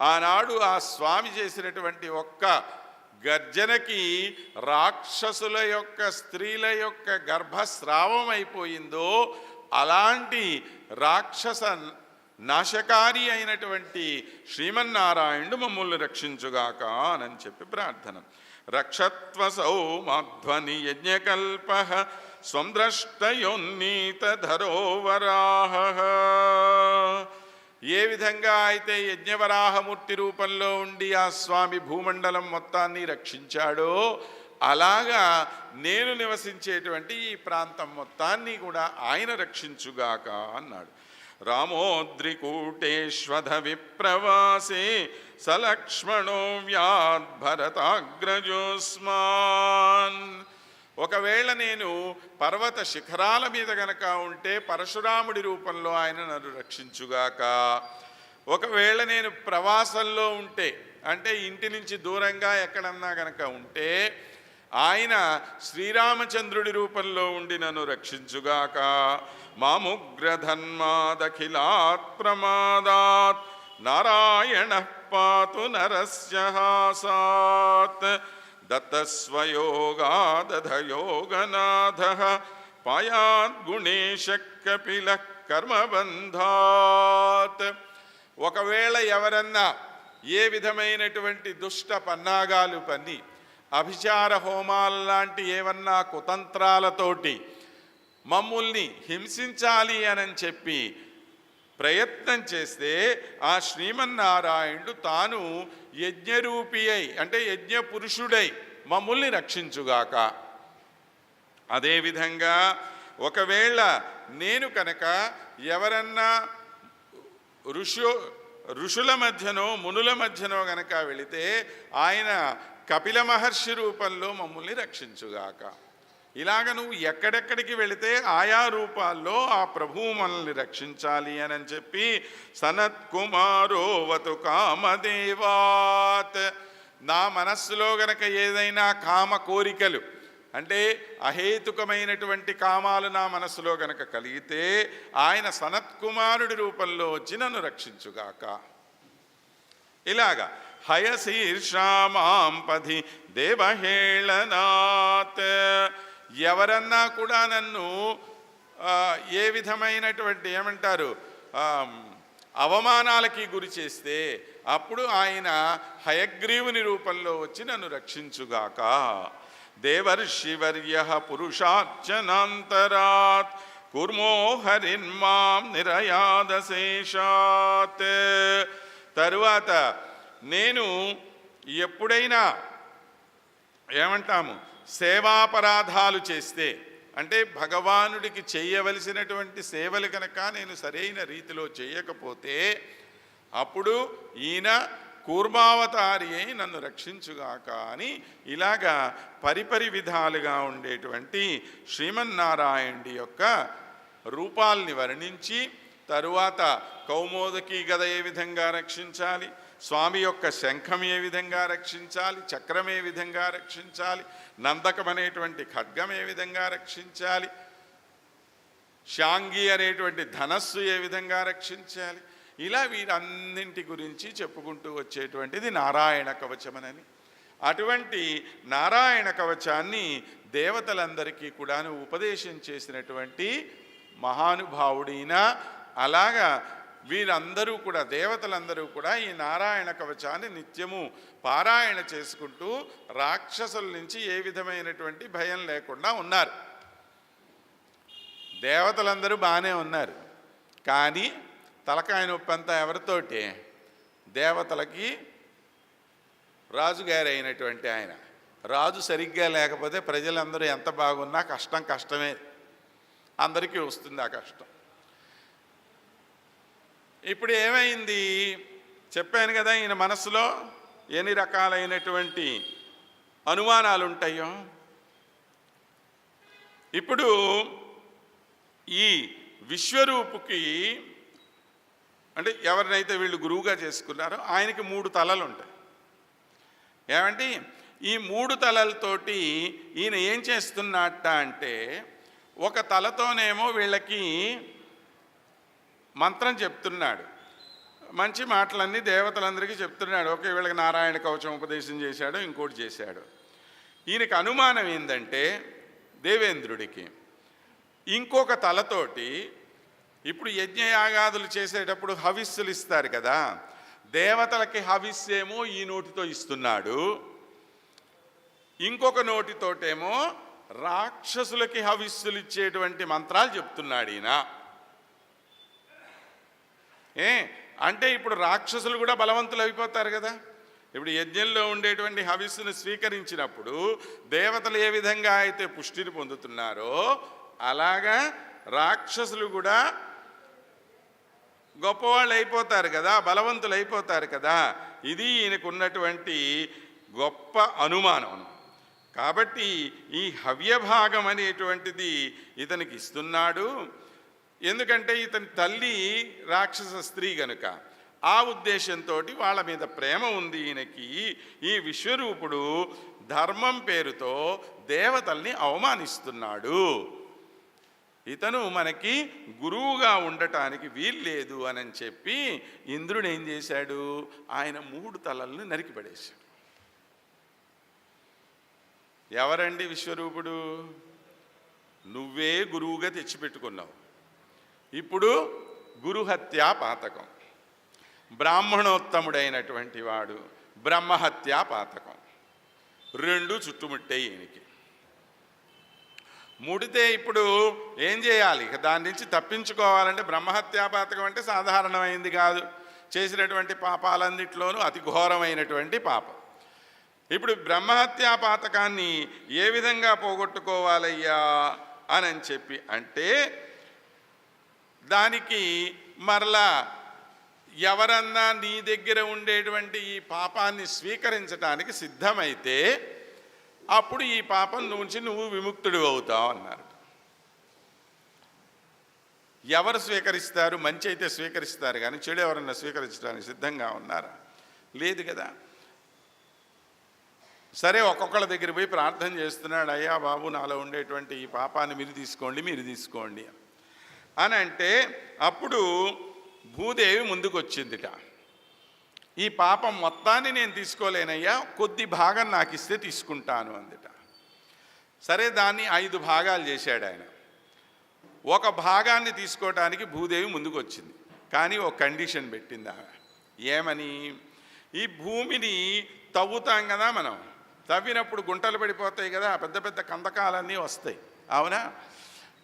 ఆనాడు ఆ స్వామి చేసినటువంటి ఒక్క గర్జనకి రాక్షసుల యొక్క స్త్రీల యొక్క గర్భస్రావం అయిపోయిందో అలాంటి రాక్షస నాశకారి అయినటువంటి శ్రీమన్నారాయణుడు మమ్మల్ని రక్షించుగాక అని చెప్పి ప్రార్థన. రక్షత్వసౌ మాధ్వని యజ్ఞకల్ప స్వంద్రష్టయోన్నీత ధరోవరాహ. ఏ విధంగా అయితే యజ్ఞవరాహమూర్తి రూపంలో ఉండి ఆ స్వామి భూమండలం మొత్తాన్ని రక్షించాడో అలాగా నేను నివసించేటువంటి ఈ ప్రాంతం మొత్తాన్ని కూడా ఆయన రక్షించుగాక అన్నాడు. రామోద్రికూటేశ్వధ విప్రవాసే సలక్ష్మణో వ్యాద్భరతాగ్రజోస్మాన్ ఒకవేళ నేను పర్వత శిఖరాల మీద గనక ఉంటే పరశురాముడి రూపంలో ఆయన నన్ను రక్షించుగాక. ఒకవేళ నేను ప్రవాసంలో ఉంటే అంటే ఇంటి నుంచి దూరంగా ఎక్కడన్నా గనక ఉంటే ఆయన శ్రీరామచంద్రుడి రూపంలో ఉండి నన్ను రక్షించుగాక. మాముగ్రధన్మాదఖిలాత్ ప్రమాదాత్ నారాయణ పాతు నరస్యహాసాత్. హాసాత్ దత్తస్వయోగాదధయోగనాథ పాయాద్గుణేశ కపిల కర్మబంధాత్ ఒకవేళ ఎవరన్నా ఏ విధమైనటువంటి దుష్ట పన్నాగాలు పన్ని అభిచార హోమాల్లాంటి ఏవన్నా కుతంత్రాలతోటి మమ్ముల్ని హింసించాలి అని చెప్పి ప్రయత్నం చేస్తే ఆ శ్రీమన్నారాయణుడు తాను యజ్ఞరూపి అయి అంటే యజ్ఞ పురుషుడై మమ్ముల్ని రక్షించుగాక. అదేవిధంగా ఒకవేళ నేను కనుక ఎవరన్నా ఋషు ఋషుల మధ్యనో మునుల మధ్యనో గనక వెళితే ఆయన కపిల మహర్షి రూపంలో మమ్మల్ని రక్షించుగాక. ఇలాగ నువ్వు ఎక్కడెక్కడికి వెళితే ఆయా రూపాల్లో ఆ ప్రభువు మనల్ని రక్షించాలి అని చెప్పి సనత్ కుమారోవతు కామదేవాత్. నా మనస్సులో గనక ఏదైనా కామ కోరికలు అంటే అహేతుకమైనటువంటి కామాలు నా మనస్సులో గనక కలిగితే ఆయన సనత్కుమారుడి రూపంలో వచ్చి నన్ను రక్షించుగాక. ఇలాగా హయశీర్షామాంపధి దేవహేళనాత్. ఎవరన్నా కూడా నన్ను ఏ విధమైనటువంటి ఏమంటారు అవమానాలకి గురి చేస్తే అప్పుడు ఆయన హయగ్రీవుని రూపంలో వచ్చి నన్ను రక్షించుగాక. దేవర్షివర్య పురుషార్చనాంతరాత్ కుర్మో హరిన్మాం నిరయాదశేషాత్. తరువాత నేను ఎప్పుడైనా ఏమంటాము సేవాపరాధాలు చేస్తే అంటే భగవానుడికి చేయవలసినటువంటి సేవలు కనుక నేను సరైన రీతిలో చేయకపోతే అప్పుడు ఈయన కూర్మావతారి అయి నన్ను రక్షించుగాక అని ఇలాగా పరిపరి విధాలుగా ఉండేటువంటి శ్రీమన్నారాయణుడి యొక్క రూపాల్ని వర్ణించి తరువాత కౌమోదకి గద ఏ విధంగా రక్షించాలి? స్వామి యొక్క శంఖం ఏ విధంగా రక్షించాలి? చక్రం ఏ విధంగా రక్షించాలి? నందకం అనేటువంటి ఖడ్గం ఏ విధంగా రక్షించాలి? శాంగి అనేటువంటి ధనస్సు ఏ విధంగా రక్షించాలి? ఇలా వీరన్నింటి గురించి చెప్పుకుంటూ వచ్చేటువంటిది నారాయణ కవచమనని. అటువంటి నారాయణ కవచాన్ని దేవతలందరికీ కూడాను ఉపదేశం చేసినటువంటి మహానుభావుడైన అలాగా వీరందరూ కూడా దేవతలందరూ కూడా ఈ నారాయణ కవచాన్ని నిత్యము పారాయణ చేసుకుంటూ రాక్షసుల నుంచి ఏ విధమైనటువంటి భయం లేకుండా ఉన్నారు. దేవతలందరూ బాగానే ఉన్నారు. కానీ తలకాయ నొప్పి అంతా ఎవరితోటి? దేవతలకి రాజుగారైనటువంటి ఆయన. రాజు సరిగ్గా లేకపోతే ప్రజలందరూ ఎంత బాగున్నా కష్టం కష్టమే. అందరికీ వస్తుంది ఆ కష్టం. ఇప్పుడు ఏమైంది? చెప్పాను కదా ఈయన మనసులో ఎన్ని రకాలైనటువంటి అనుమానాలు ఉంటాయో ఇప్పుడు ఈ విశ్వరూపుకి అంటే ఎవరినైతే వీళ్ళు గురువుగా చేసుకున్నారో ఆయనకి మూడు తలలు ఉంటాయి ఏమంటే ఈ మూడు తలలతోటి ఈయన ఏం చేస్తున్నట్ట అంటే ఒక తలతోనేమో వీళ్ళకి మంత్రం చెప్తున్నాడు. మంచి మాటలన్నీ దేవతలందరికీ చెప్తున్నాడు. ఓకే వీళ్ళకి నారాయణ కవచం ఉపదేశం చేశాడు ఇంకోటి చేశాడు. ఈయనకి అనుమానం ఏంటంటే దేవేంద్రుడికి ఇంకొక తలతోటి ఇప్పుడు యజ్ఞయాగాదులు చేసేటప్పుడు హవిస్సులు ఇస్తారు కదా దేవతలకి హవిస్సేమో ఈ నోటితో ఇస్తున్నాడు. ఇంకొక నోటితోటేమో రాక్షసులకి హవిస్సులు ఇచ్చేటువంటి మంత్రాలు చెప్తున్నాడు ఈయన. ఏ? అంటే ఇప్పుడు రాక్షసులు కూడా బలవంతులు అయిపోతారు కదా. ఇప్పుడు యజ్ఞంలో ఉండేటువంటి హవిస్సును స్వీకరించినప్పుడు దేవతలు ఏ విధంగా అయితే పుష్టిని పొందుతున్నారో అలాగా రాక్షసులు కూడా గొప్పవాళ్ళు అయిపోతారు కదా బలవంతులు అయిపోతారు కదా. ఇది ఈయనకున్నటువంటి గొప్ప అనుమానం. కాబట్టి ఈ హవ్యభాగం అనేటువంటిది ఇతనికి ఇస్తున్నాడు. ఎందుకంటే ఇతని తల్లి రాక్షస స్త్రీ గనుక ఆ ఉద్దేశంతో వాళ్ళ మీద ప్రేమ ఉంది ఈయనకి. ఈ విశ్వరూపుడు ధర్మం పేరుతో దేవతల్ని అవమానిస్తున్నాడు. ఇతను మనకి గురువుగా ఉండటానికి వీల్లేదు అని చెప్పి ఇంద్రుడు ఏం చేశాడు? ఆయన మూడు తలలను నరికిపడేశాడు ఎవరండి విశ్వరూపుడు? నువ్వే గురువుగా తెచ్చిపెట్టుకున్నావు. ఇప్పుడు గురుహత్యా పాతకం. బ్రాహ్మణోత్తముడైనటువంటి వాడు బ్రహ్మహత్యా పాతకం. రెండు చుట్టుముట్టే ఈయనకి. ముడితే ఇప్పుడు ఏం చేయాలి? ఇక దాని నుంచి తప్పించుకోవాలంటే బ్రహ్మహత్యా పాతకం అంటే సాధారణమైంది కాదు. చేసినటువంటి పాపాలన్నిట్లోనూ అతి ఘోరమైనటువంటి పాపం. ఇప్పుడు బ్రహ్మహత్యా పాతకాన్ని ఏ విధంగా పోగొట్టుకోవాలయ్యా? అని చెప్పి అంటే దానికి మరలా ఎవరన్నా నీ దగ్గర ఉండేటువంటి ఈ పాపాన్ని స్వీకరించడానికి సిద్ధమైతే అప్పుడు ఈ పాపం నుంచి నువ్వు విముక్తుడు అవుతావు అన్నారు ఎవరు స్వీకరిస్తారు? మంచి అయితే స్వీకరిస్తారు కానీ చెడు ఎవరన్నా స్వీకరించడానికి సిద్ధంగా ఉన్నారా? లేదు కదా. సరే ఒక్కొక్కళ్ళ దగ్గర పోయి ప్రార్థన చేస్తున్నాడు అయ్యా బాబు నాలో ఉండేటువంటి ఈ పాపాన్ని మీరు తీసుకోండి మీరు తీసుకోండి అని. అని అంటే అప్పుడు భూదేవి ముందుకొచ్చిందిట. ఈ పాపం మొత్తాన్ని నేను తీసుకోలేనయ్యా కొద్ది భాగం నాకు ఇస్తే తీసుకుంటాను అందుట. సరే దాన్ని ఐదు భాగాలు చేశాడు ఆయన. ఒక భాగాన్ని తీసుకోవటానికి భూదేవి ముందుకు వచ్చింది కానీ ఒక కండిషన్ పెట్టింది ఆమె. ఏమని? ఈ భూమిని తవ్వుతాం కదా మనం. తవ్వినప్పుడు గుంటలు పడిపోతాయి కదా పెద్ద పెద్ద కందకాలన్నీ వస్తాయి. అవునా?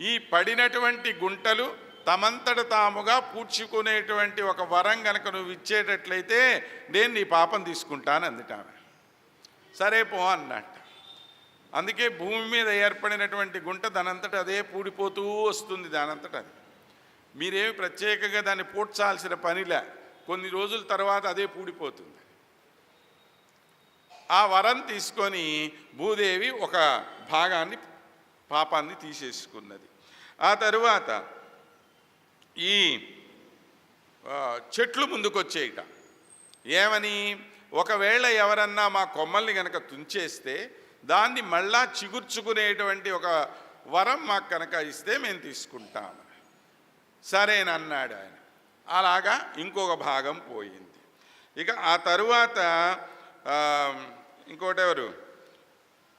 ఈ పడినటువంటి గుంటలు తమంతట తాముగా పూడ్చుకునేటువంటి ఒక వరం గనక నువ్వు ఇచ్చేటట్లయితే నేను నీ పాపం తీసుకుంటాను అందుటాను సరే పో అన్నట్ట అందుకే భూమి మీద ఏర్పడినటువంటి గుంట దానంతట అదే పూడిపోతూ వస్తుంది దానంతట అది. మీరేమి ప్రత్యేకంగా దాన్ని పూడ్చాల్సిన పనిలే. కొన్ని రోజుల తర్వాత అదే పూడిపోతుంది. ఆ వరం తీసుకొని భూదేవి ఒక భాగాన్ని పాపాన్ని తీసేసుకున్నది. ఆ తరువాత ఈ చెట్లు ముందుకొచ్చేయట. ఏమని? ఒకవేళ ఎవరన్నా మా కొమ్మల్ని కనుక తుంచేస్తే దాన్ని మళ్ళా చిగుర్చుకునేటువంటి ఒక వరం మాకు కనుక ఇస్తే మేము తీసుకుంటాము సరేనన్నాడు ఆయన. అలాగా ఇంకొక భాగం పోయింది. ఇక ఆ తరువాత ఇంకోటెవరు?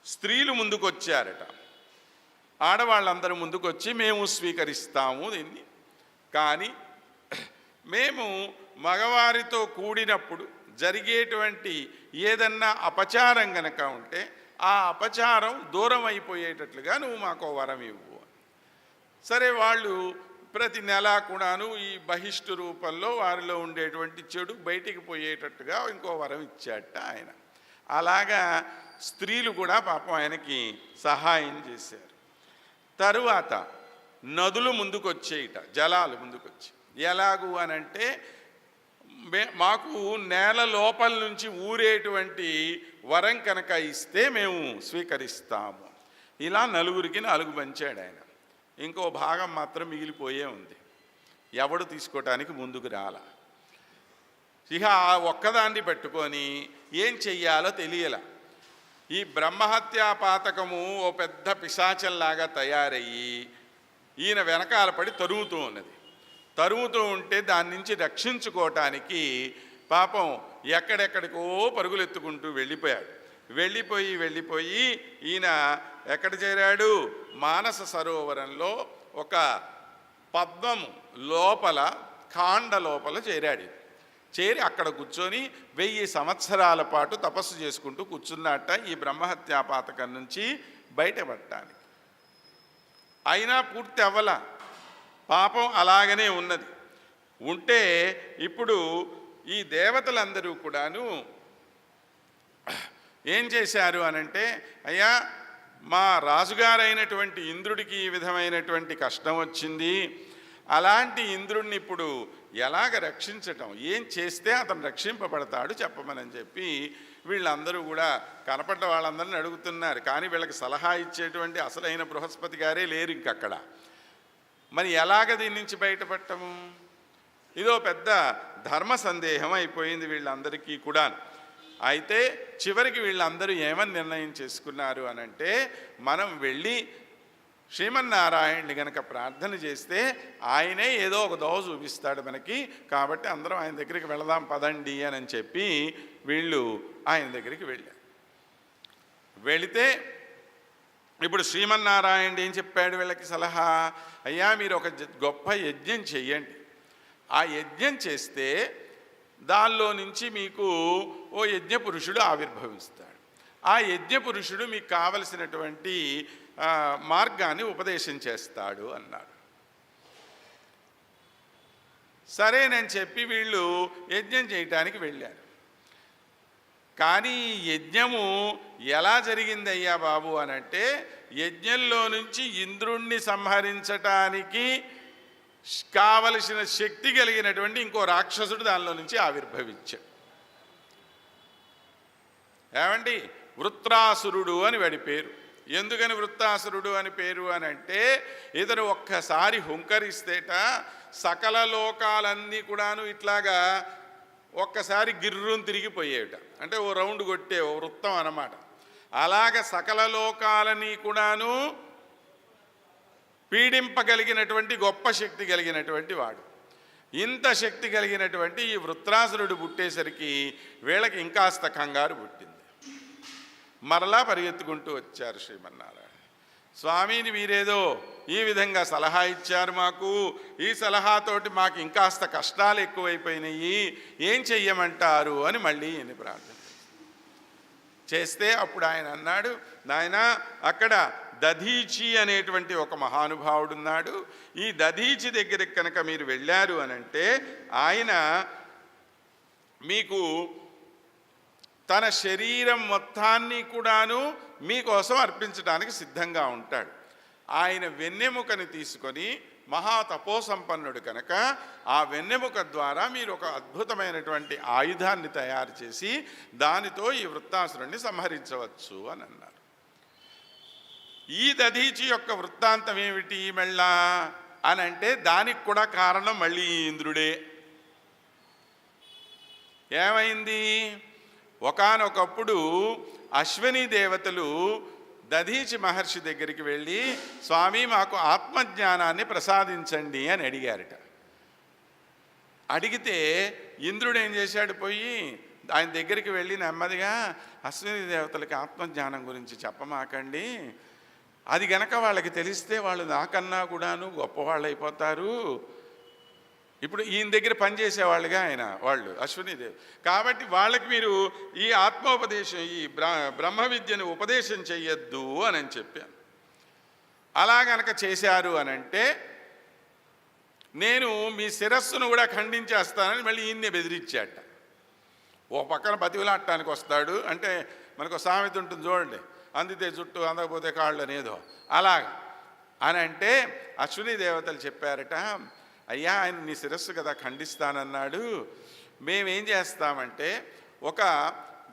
స్త్రీలు ముందుకొచ్చారట. ఆడవాళ్ళందరూ ముందుకొచ్చి మేము స్వీకరిస్తాము దీన్ని. కానీ మేము మగవారితో కూడినప్పుడు జరిగేటువంటి ఏదన్నా అపచారం గనక ఉంటే ఆ అపచారం దూరం అయిపోయేటట్లుగా నువ్వు మాకు వరం ఇవ్వు సరే వాళ్ళు ప్రతి నెల కూడాను ఈ బహిష్టు రూపంలో వారిలో ఉండేటువంటి చెడు బయటికి పోయేటట్టుగా ఇంకో వరం ఇచ్చాట ఆయన. అలాగా స్త్రీలు కూడా పాపం ఆయనకి సహాయం చేశారు. తరువాత నదులు ముందుకొచ్చేయట జలాలు ముందుకొచ్చి. ఎలాగు అని అంటే మే- మాకు నేల లోపల నుంచి ఊరేటువంటి వరం కనుక ఇస్తే మేము స్వీకరిస్తాము. ఇలా నలుగురికి నాలుగు పంచాడు ఆయన. ఇంకో భాగం మాత్రం మిగిలిపోయే ఉంది. ఎవడు తీసుకోవటానికి ముందుకు రాల? ఇక ఆ ఒక్కదాన్ని పట్టుకొని ఏం చెయ్యాలో తెలియలా. ఈ బ్రహ్మహత్యా పాతకము ఓ పెద్ద పిశాచంలాగా తయారయ్యి ఈయన వెనకాల పడి తరుగుతూ ఉన్నది. తరుగుతూ ఉంటే దాని నుంచి రక్షించుకోవటానికి పాపం ఎక్కడెక్కడికో పరుగులెత్తుకుంటూ వెళ్ళిపోయాడు. వెళ్ళిపోయి వెళ్ళిపోయి ఈయన ఎక్కడ చేరాడు? మానస సరోవరంలో ఒక పద్మము లోపల కాండ లోపల చేరాడు. చేరి అక్కడ కూర్చొని వెయ్యి సంవత్సరాల పాటు తపస్సు చేసుకుంటూ కూర్చున్నట్ట ఈ బ్రహ్మహత్యా పాతకం నుంచి బయటపడటానికి అయినా పూర్తి అవ్వల. పాపం అలాగనే ఉన్నది. ఉంటే ఇప్పుడు ఈ దేవతలందరూ కూడాను ఏం చేశారు అనంటే అయ్యా మా రాజుగారైనటువంటి ఇంద్రుడికి ఈ విధమైనటువంటి కష్టం వచ్చింది. అలాంటి ఇంద్రుడిని ఇప్పుడు ఎలాగ రక్షించటం? ఏం చేస్తే అతను రక్షింపబడతాడు చెప్పమని చెప్పి వీళ్ళందరూ కూడా కనపడ్డ వాళ్ళందరిని అడుగుతున్నారు. కానీ వీళ్ళకి సలహా ఇచ్చేటువంటి అసలైన బృహస్పతి గారే లేరు ఇంకక్కడ. మరి ఎలాగ దీని నుంచి బయటపడటము? ఇదో పెద్ద ధర్మ సందేహం అయిపోయింది వీళ్ళందరికీ కూడా అయితే చివరికి వీళ్ళందరూ ఏమని నిర్ణయం చేసుకున్నారు అనంటే మనం వెళ్ళి శ్రీమన్నారాయణ్ణి గనక ప్రార్థన చేస్తే ఆయనే ఏదో ఒక దోవ చూపిస్తాడు మనకి. కాబట్టి అందరం ఆయన దగ్గరికి వెళదాం పదండి అని చెప్పి వీళ్ళు ఆయన దగ్గరికి వెళ్ళారు. వెళితే ఇప్పుడు శ్రీమన్నారాయణుడు ఏం చెప్పాడు వీళ్ళకి సలహా? అయ్యా మీరు ఒక గొప్ప యజ్ఞం చెయ్యండి. ఆ యజ్ఞం చేస్తే దానిలో నుంచి మీకు ఓ యజ్ఞ పురుషుడు ఆవిర్భవిస్తాడు. ఆ యజ్ఞ పురుషుడు మీకు కావలసినటువంటి మార్గాన్ని ఉపదేశం చేస్తాడు అన్నాడు. సరేనని చెప్పి వీళ్ళు యజ్ఞం చేయటానికి వెళ్ళారు. కానీ యజ్ఞము ఎలా జరిగిందయ్యా బాబు అనంటే యజ్ఞంలో నుంచి ఇంద్రుణ్ణి సంహరించటానికి కావలసిన శక్తి కలిగినటువంటి ఇంకో రాక్షసుడు దానిలో నుంచి ఆవిర్భవించాడు. ఏమండి? వృత్రాసురుడు అని వాడి పేరు. ఎందుకని వృత్తాసురుడు అని పేరు అని అంటే ఇతను ఒక్కసారి హుంకరిస్తేట సకల లోకాలన్నీ కూడాను ఇట్లాగా ఒక్కసారి గిర్రును తిరిగిపోయేట. అంటే ఓ రౌండ్ కొట్టే ఓ వృత్తం అన్నమాట. అలాగ సకల లోకాలని కూడాను పీడింపగలిగినటువంటి గొప్ప శక్తి కలిగినటువంటి వాడు. ఇంత శక్తి కలిగినటువంటి ఈ వృత్రాసురుడు పుట్టేసరికి వీళ్ళకి ఇంకాస్త కంగారు పుట్టింది. మరలా పరిగెత్తుకుంటూ వచ్చారు శ్రీమన్నారాయణ. స్వామిని మీరేదో ఈ విధంగా సలహా ఇచ్చారు మాకు. ఈ సలహాతోటి మాకు ఇంకాస్త కష్టాలు ఎక్కువైపోయినాయి. ఏం చెయ్యమంటారు అని మళ్ళీ ఈయన ప్రార్థన చేస్తే అప్పుడు ఆయన అన్నాడు నాయన అక్కడ దధీచి అనేటువంటి ఒక మహానుభావుడు ఉన్నాడు ఈ దధీచి దగ్గరికి కనుక మీరు వెళ్ళారు అనంటే ఆయన మీకు తన శరీరం మొత్తాన్ని కూడాను మీకోసం అర్పించడానికి సిద్ధంగా ఉంటాడు. ఆయన వెన్నెముకని తీసుకొని మహా తపోసంపన్నుడు కనుక ఆ వెన్నెముక ద్వారా మీరు ఒక అద్భుతమైనటువంటి ఆయుధాన్ని తయారు చేసి దానితో ఈ వృత్తాసురుణ్ణి సంహరించవచ్చు అని అన్నారు. ఈ దధీచి యొక్క వృత్తాంతం ఏమిటి మళ్ళా? అని అంటే దానికి కూడా కారణం మళ్ళీ ఇంద్రుడే. ఏమైంది? ఒకానొకప్పుడు అశ్విని దేవతలు దధీచి మహర్షి దగ్గరికి వెళ్ళి స్వామి మాకు ఆత్మజ్ఞానాన్ని ప్రసాదించండి అని అడిగారట. అడిగితే ఇంద్రుడు ఏం చేశాడు పోయి ఆయన దగ్గరికి వెళ్ళి నెమ్మదిగా అశ్విని దేవతలకి ఆత్మజ్ఞానం గురించి చెప్పమాకండి. అది గనక వాళ్ళకి తెలిస్తే వాళ్ళు నాకన్నా కూడాను గొప్పవాళ్ళు అయిపోతారు ఇప్పుడు ఈయన దగ్గర పనిచేసేవాళ్ళుగా ఆయన వాళ్ళు అశ్వినీదేవి. కాబట్టి వాళ్ళకి మీరు ఈ ఆత్మోపదేశం ఈ బ్రహ్మ విద్యను ఉపదేశం చెయ్యొద్దు అని అని చెప్పాను. అలా గనక చేశారు అని అంటే నేను మీ శిరస్సును కూడా ఖండించేస్తానని మళ్ళీ ఈయన్నే బెదిరించాట. ఓ పక్కన బతివులాడటానికి వస్తాడు అంటే మనకు సామెత ఉంటుంది చూడండి అందితే జుట్టు అందకపోతే కాళ్ళు అనేదో. అలాగ. అని అంటే అశ్విని దేవతలు చెప్పారట అయ్యా ఆయన నీ శిరస్సు కదా ఖండిస్తానన్నాడు. మేమేం చేస్తామంటే ఒక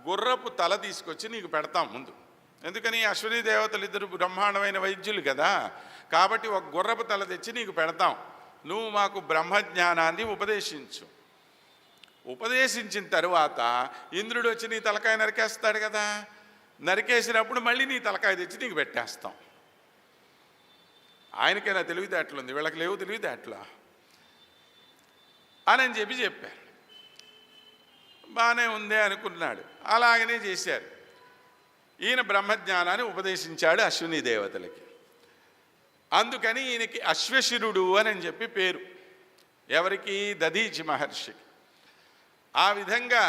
గుర్రపు తల తీసుకొచ్చి నీకు పెడతాం ముందు. ఎందుకని? అశ్వని దేవతలు ఇద్దరు బ్రహ్మాండమైన వైద్యులు కదా. కాబట్టి ఒక గుర్రపు తల తెచ్చి నీకు పెడతాం. నువ్వు మాకు బ్రహ్మజ్ఞానాన్ని ఉపదేశించు. ఉపదేశించిన తరువాత ఇంద్రుడు వచ్చి నీ తలకాయ నరికేస్తాడు కదా. నరికేసినప్పుడు మళ్ళీ నీ తలకాయ తెచ్చి నీకు పెట్టేస్తాం. ఆయనకైనా తెలివితేటలు ఉంది వీళ్ళకి లేవు తెలివితేటలా. అని చెప్పి చెప్పారు. బాగానే ఉందే అనుకున్నాడు. అలాగనే చేశారు. ఈయన బ్రహ్మజ్ఞానాన్ని ఉపదేశించాడు అశ్విని దేవతలకి. అందుకని ఈయనకి అశ్వశిరుడు అని చెప్పి పేరు. ఎవరికి? దదీచి మహర్షికి. ఆ విధంగా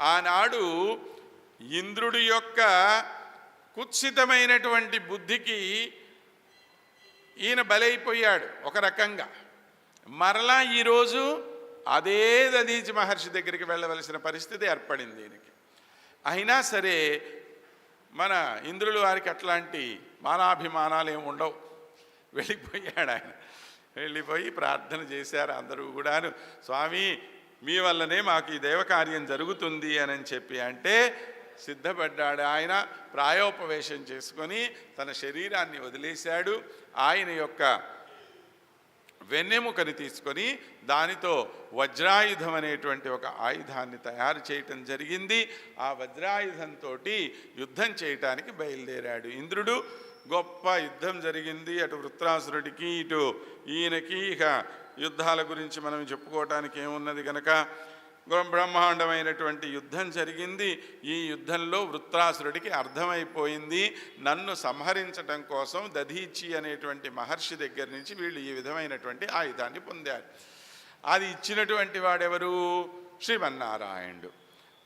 ఆనాడు ఇంద్రుడి యొక్క కుత్సితమైనటువంటి బుద్ధికి ఈయన బలైపోయాడు ఒక రకంగా. మరలా ఈరోజు అదే దదీచి మహర్షి దగ్గరికి వెళ్ళవలసిన పరిస్థితి ఏర్పడింది దీనికి అయినా సరే మన ఇంద్రుల వారికి అట్లాంటి మానాభిమానాలు ఏమి ఉండవు. వెళ్ళిపోయాడు ఆయన. వెళ్ళిపోయి ప్రార్థన చేశారు అందరూ కూడాను. స్వామి మీ వల్లనే మాకు ఈ దేవకార్యం జరుగుతుంది అని చెప్పి అంటే సిద్ధపడ్డాడు ఆయన. ప్రాయోపవేశం చేసుకొని తన శరీరాన్ని వదిలేశాడు. ఆయన యొక్క వెన్నెముకని తీసుకొని దానితో వజ్రాయుధం అనేటువంటి ఒక ఆయుధాన్ని తయారు చేయటం జరిగింది. ఆ వజ్రాయుధంతో యుద్ధం చేయటానికి బయలుదేరాడు. ఇంద్రుడు గొప్ప యుద్ధం జరిగింది. అటు వృత్రాసురుడికి ఇటు ఈయనకి ఇక యుద్ధాల గురించి మనం చెప్పుకోవటానికి ఏమున్నది కనుక బ్రహ్మాండమైనటువంటి యుద్ధం జరిగింది. ఈ యుద్ధంలో వృత్రాసురుడికి అర్థమైపోయింది. నన్ను సంహరించటం కోసం దధీచి అనేటువంటి మహర్షి దగ్గర నుంచి వీళ్ళు ఈ విధమైనటువంటి ఆయుధాన్ని పొందారు. అది ఇచ్చినటువంటి వాడెవరు? శ్రీమన్నారాయణుడు.